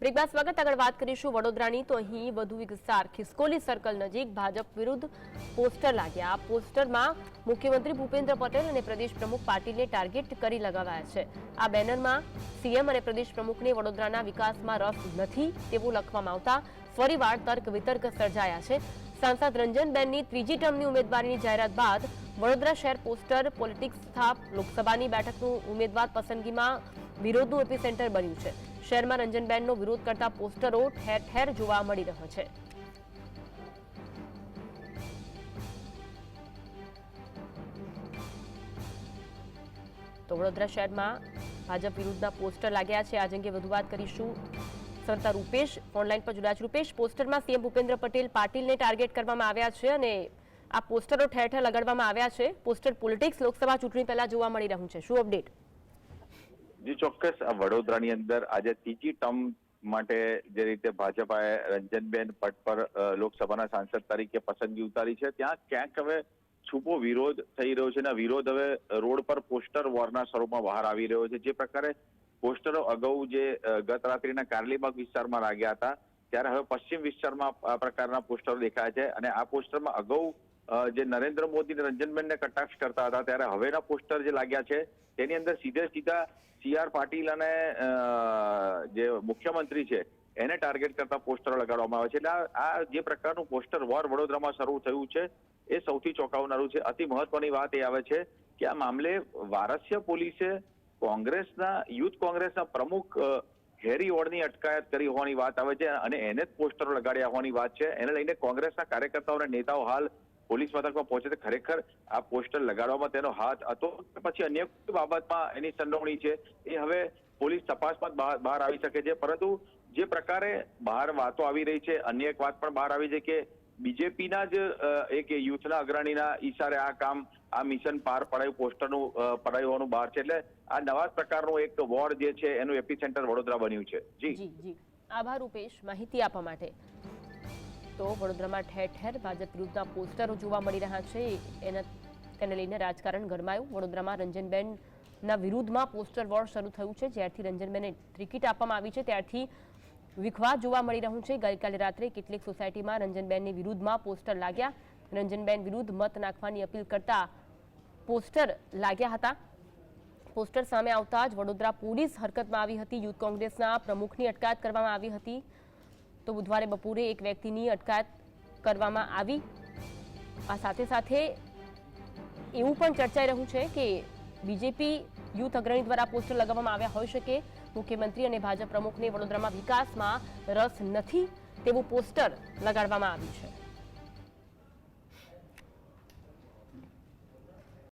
Break બાદ સ્વાગત. આગળ વાત કરીશું વડોદરાની. તો અહીં વધુ એક વિસ્તાર, ખિસકોલી સર્કલ નજીક ભાજપ વિરુદ્ધ પોસ્ટર લાગ્યા. આ પોસ્ટરમાં મુખ્યમંત્રી ભૂપેન્દ્ર પટેલ અને પ્રદેશ પ્રમુખ પાટીલને ટાર્ગેટ કરી લગાવાયા છે. આ બેનરમાં સીએમ અને પ્રદેશ પ્રમુખને વડોદરાના વિકાસમાં રસ નથી તેવું લખવામાં આવતા ફરીવાર તર્ક વિતર્ક સર્જાયા છે. સાંસદ રંજનબેનની ત્રીજી ટર્મની ઉમેદવારીની જાહેરાત બાદ વડોદરા શહેર પોસ્ટર પોલિટિક્સ સ્થાપ, લોકસભાની બેઠકનું ઉમેદવાર પસંદગીમાં વિરોધનું એપિસેન્ટર બન્યું છે. શહેરમાં રંજનબેનનો વિરોધ કરતા પોસ્ટરો ઠેર ઠેર જોવા મળી રહ્યો છે. તો વડોદરા શહેરમાં ભાજપ વિરુદ્ધના પોસ્ટર લાગ્યા છે. આજ અંગે વધુ વાત કરીશું સંતા રૂપેશ ઓનલાઈન પર જોડાયા છે. રૂપેશ, પોસ્ટરમાં સીએમ ભૂપેન્દ્ર પટેલ પાટીલને ટાર્ગેટ કરવામાં આવ્યા છે અને આ પોસ્ટરો ઠેર ઠેર લગાડવામાં આવ્યા છે. પોસ્ટર પોલિટિક્સ લોકસભા ચૂંટણી પહેલા જોવા મળી રહ્યું છે. શું અપડેટ? જી ચોક્કસ વડોદરાની અંદર આજે ત્રીજી ટર્મ માટે જે રીતે ભાજપાએ રંજનબેન ભટ્ટ પર લોકસભાના સાંસદ તરીકે પસંદગી ઉતારી છે. ત્યાં ક્યાંક હવે છૂપો વિરોધ થઈ રહ્યો છે અને વિરોધ હવે રોડ પર પોસ્ટર વોરના સ્વરૂપમાં બહાર આવી રહ્યો છે. જે પ્રકારે પોસ્ટરો અગાઉ જે ગત રાત્રિના કારલીબાગ વિસ્તારમાં લાગ્યા હતા, ત્યારે હવે પશ્ચિમ વિસ્તારમાં આ પ્રકારના પોસ્ટરો દેખાય છે અને આ પોસ્ટરમાં અગાઉ જે નરેન્દ્ર મોદી અને રંજનબેનને કટાક્ષ કરતા હતા, ત્યારે હવેના પોસ્ટર જે લાગ્યા છે, તેની અંદર સીધે સીધા સી આર પાટીલ અને જે મુખ્યમંત્રી છે, એને ટાર્ગેટ કરતા પોસ્ટરો લગાડવામાં આવે છે. એટલે આ જે પ્રકારનું પોસ્ટર વોર વડોદરામાં શરૂ થયું છે, એ સૌથી ચોંકાવનારું છે. અતિ મહત્વની વાત એ આવે છે કે આ મામલે વારસ્ય પોલીસે કોંગ્રેસના, યુથ કોંગ્રેસના પ્રમુખ હેરી ઓડની અટકાયત કરી હોવાની વાત આવે છે અને એને જ પોસ્ટરો લગાડ્યા હોવાની વાત છે. એને લઈને કોંગ્રેસના કાર્યકર્તાઓ અને નેતાઓ હાલ પોલીસ મથકમાં પહોંચે ખરેખર આ પોસ્ટર લગાડવામાં તેનો હાથ હતો. પછી અન્ય બાબતમાં એની સંડોવણી છે. એ હવે પોલીસ તપાસમાં બહાર આવી શકે છે. પરંતુ જે પ્રકારે બહાર વાતો આવી રહી છે, અન્ય એક વાત પણ બહાર આવી છે કે બીજેપીના જ એક યુથના અગ્રણીના ઈશારે આ કામ, આ મિશન પાર પડાયું, પોસ્ટરનું પડાયું હોવાનું બહાર છે. એટલે આ નવા પ્રકારનું એક વોર જે છે, એનું એપિસેન્ટર વડોદરા બન્યું છે. જી. જી આભાર રૂપેશ માહિતી આપવા માટે. તો વડોદરામાં ઠેર ઠેર ભાજપ વિરુદ્ધના પોસ્ટરો જોવા મળી રહ્યા છે. એના તેને લઈને રાજકારણ ગરમાયું. વડોદરામાં રંજનબેનના વિરુદ્ધમાં પોસ્ટર વોર શરૂ થયું છે. જ્યારથી રંજનબેનને ટિકિટ આપવામાં આવી છે, ત્યારથી વિખવાદ જોવા મળી રહ્યું છે. ગઈકાલે રાત્રે કેટલીક સોસાયટીમાં રંજનબેનની વિરુદ્ધમાં પોસ્ટર લાગ્યા. રંજનબેન વિરુદ્ધ મત નાખવાની અપીલ કરતા પોસ્ટર લાગ્યા હતા. પોસ્ટર સામે આવતા જ વડોદરા પોલીસ હરકતમાં આવી હતી. યુથ કોંગ્રેસના પ્રમુખની અટકાયત કરવામાં આવી હતી. તો બુધવારે બપોરે એક વ્યક્તિની અટકાયત કરવામાં આવી. આ સાથે સાથે એવું પણ ચર્ચાઈ રહ્યું છે કે બીજેપી યુથ અગ્રણી દ્વારા પોસ્ટર લગાવવામાં આવ્યા હોઈ શકે. મુખ્યમંત્રી અને ભાજપ પ્રમુખને વડોદરામાં વિકાસમાં રસ નથી તેવું પોસ્ટર લગાડવામાં આવ્યું છે.